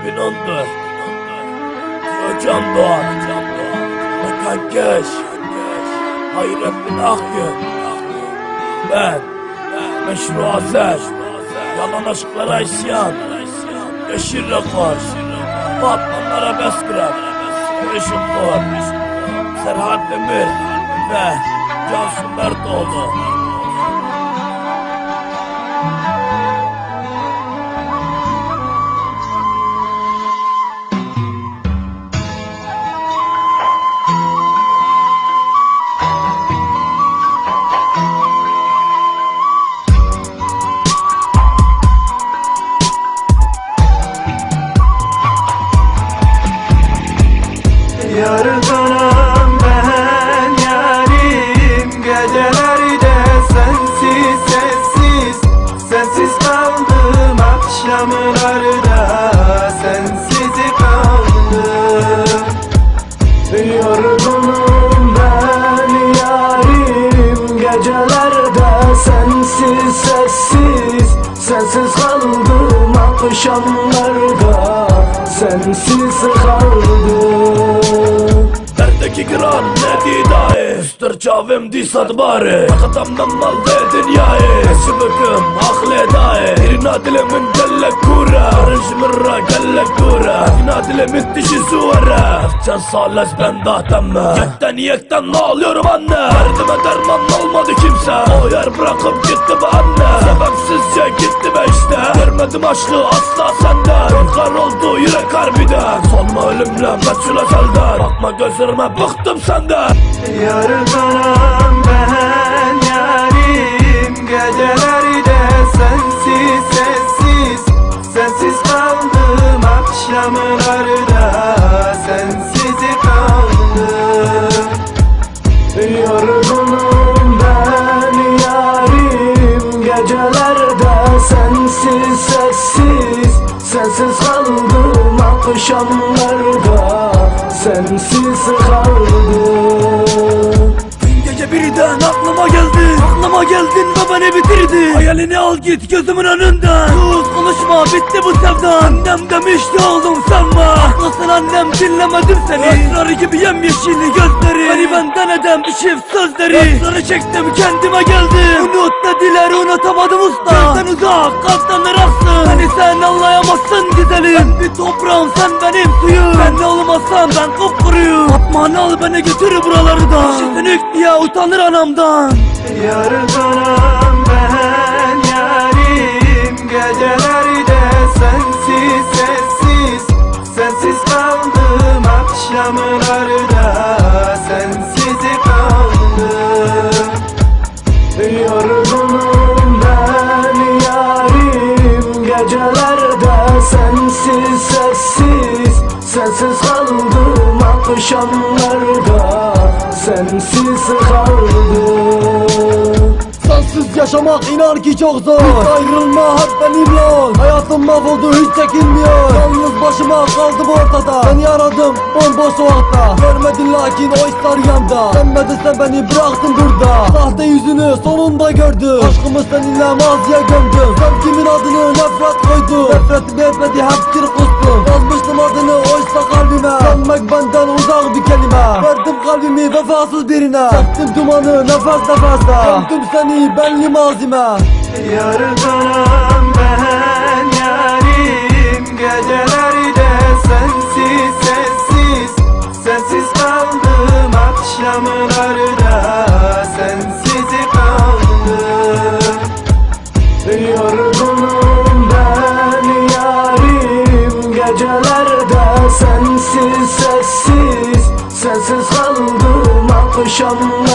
2014 Hocam Doğan Hakan Keş Hayrettin Akgün Ben Meşru Azer. Yalan aşklara isyan. Yeşil Rekor Batmanlara Beskram Yeşil Kor Serhat Demir Ve Cansu Mertoğlu sensiz sessiz. Sensiz kaldım akşamlarda. Sensiz kaldım. Derdeki gran ne dahi Üstür çavim di sadbari Akatamdan mal de dünyayı. Eşi büküm aklı dahi İrina dilimin gelle kura mirra dilimin dişi suvara Can sales ben dahtemme Yekten yekten ne alıyorum anne? Derdime derman olmadı kimse. O yer bırakıp gitti be anne. Sebepsizce gitti be işte. Görmedim aşkı asla senden. Korkar oldu yürek harbiden. Solma ölümle meçhul ezelden Bakma gözlerime bıktım senden. Yardanam ben sensiz sessiz Sensiz kaldım akşamlarda Sensiz kaldım. Dün gece birden aklıma geldin Aklıma geldin ve beni bitirdin Hayalini al git gözümün önünden. Sus konuşma bitti bu sevdan. Annem demişti oğlum sanma Haklısın annem dinlemedim seni. Esrarı gibi yemyeşil gözleri. Beni benden eden çift sözleri. Esrarı çektim kendime geldim. Unut dediler unutamadım usta. Senden uzak kalpten ıraksın Beni sen anlayamazsın güzelim Ben bir toprağım sen benim suyum. Ben de olmazsam ben kupkuruyum. Atman al beni götür buralardan. Şizinik diye utanır anamdan. Yardanam ben yarim Gecelerde sessiz Sensiz kaldım akşamlarda. Sensiz kaldım. Sensiz yaşamak inan ki çok zor. Hiç ayrılma hep benim yol Hayatım mahvoldu hiç çekinmiyor. Yalnız başıma kaldım ortada. Seni aradım bomboş sokakta. Görmedin lakin o ister yanda. Sen sen beni bıraktın burada. Sahte yüzünü sonunda gördüm. Aşkımı seninle maziye gömdüm. Sevgimin adını nefret koydum Nefretim yetmedi hep birine Çektim dumanı nefes nefeste Gömdüm seni benli mazime Yardanam ben yarim. Gecelerde sensiz sessiz. Sensiz kaldım akşamlarda. Sensiz kaldım. Yorgunum ben yarim. Gecelerde sensiz sessiz. Sensiz kaldım akşamlarda